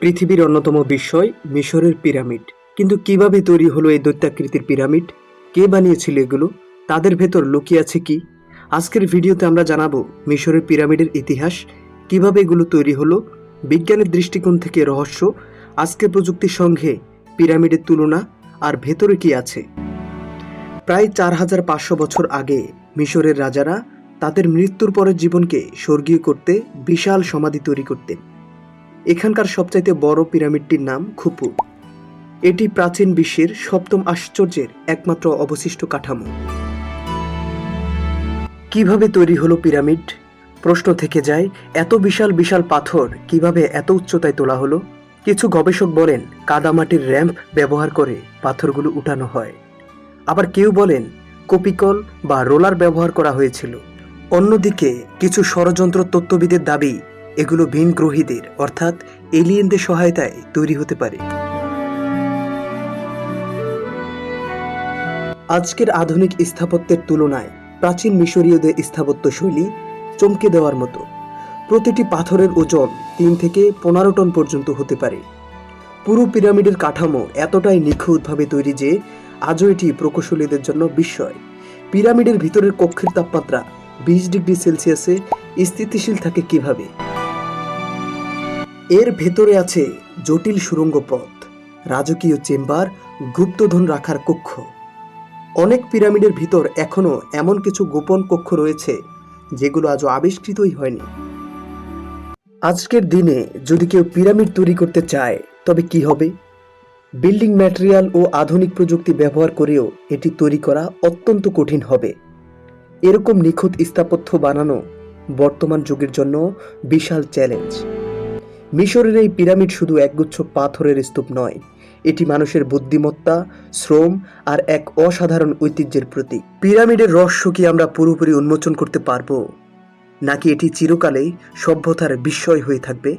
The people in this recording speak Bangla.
পৃথিবীর অন্যতম বিস্ময় মিশরের পিরামিড। কিন্তু কীভাবে তৈরি হলো এই দৈত্যাকৃতির পিরামিড? কে বানিয়েছিল এগুলো? তাদের ভেতর লুকিয়ে আছে কি? আজকের ভিডিওতে আমরা জানাব মিশরের পিরামিডের ইতিহাস, কীভাবে এগুলো তৈরি হলো, বিজ্ঞানের দৃষ্টিকোণ থেকে রহস্য আজকের প্রযুক্তির সঙ্গে পিরামিডের তুলনা, আর ভেতরে কি আছে? প্রায় চার হাজার পাঁচশো বছর আগে মিশরের রাজারা তাদের মৃত্যুর পরের জীবনকে স্বর্গীয় করতে বিশাল সমাধি তৈরি করতেন। এখানকার সবচাইতে বড় পিরামিডটির নাম খুপু এটি প্রাচীন বিশ্বের সপ্তম আশ্চর্যের একমাত্র অবশিষ্ট কাঠামো। কীভাবে তৈরি হলো পিরামিড? প্রশ্ন থেকে যায়, এত বিশাল বিশাল পাথর কীভাবে এত উচ্চতায় তোলা হলো? কিছু গবেষক বলেন, কাদামাটির র্যাম্প ব্যবহার করে পাথরগুলো উঠানো হয়। আবার কেউ বলেন, কপিকল বা রোলার ব্যবহার করা হয়েছিল। অন্যদিকে, কিছু ষড়যন্ত্র তত্ত্ববিদের দাবি এগুলো ভিন গ্রহীদের, অর্থাৎ এলিয়েনদের সহায়তায় তৈরি হতে পারে। আজকের আধুনিক স্থাপত্যের তুলনায় প্রাচীন মিশরীয়দের স্থাপত্য শৈলী চমকে দেওয়ার মতো। প্রতিটি পাথরের ওজন তিন থেকে পনেরো টন পর্যন্ত হতে পারে। পুরো পিরামিডের কাঠামো এতটাই নিখুঁতভাবে তৈরি যে আজও এটি প্রকৌশলীদের জন্য বিস্ময়। পিরামিডের ভিতরের কক্ষের তাপমাত্রা বিশ ডিগ্রি সেলসিয়াসে স্থিতিশীল থাকে কীভাবে? এর ভেতরে আছে জটিল সুড়ঙ্গ পথ রাজকীয় চেম্বার, গুপ্তধন রাখার কক্ষ। অনেক পিরামিডের ভিতর এখনও এমন কিছু গোপন কক্ষ রয়েছে, যেগুলো আজও আবিষ্কৃতই হয়নি। আজকের দিনে যদি কেউ পিরামিড তৈরি করতে চায়, তবে কি হবে? বিল্ডিং ম্যাটেরিয়াল ও আধুনিক প্রযুক্তি ব্যবহার করেও এটি তৈরি করা অত্যন্ত কঠিন হবে। এরকম নিখুঁত স্থাপত্য বানানো বর্তমান যুগের জন্য বিশাল চ্যালেঞ্জ। মিশরের এই পিরামিড শুধু একগুচ্ছ পাথরের স্তূপ নয়, এটি মানুষের বুদ্ধিমত্তা, শ্রম আর এক অসাধারণ ঐতিহ্যের প্রতীক। পিরামিডের রহস্য কি আমরা পুরোপুরি উন্মোচন করতে পারব? নাকি এটি চিরকালেই সভ্যতার বিস্ময় হয়ে থাকবে?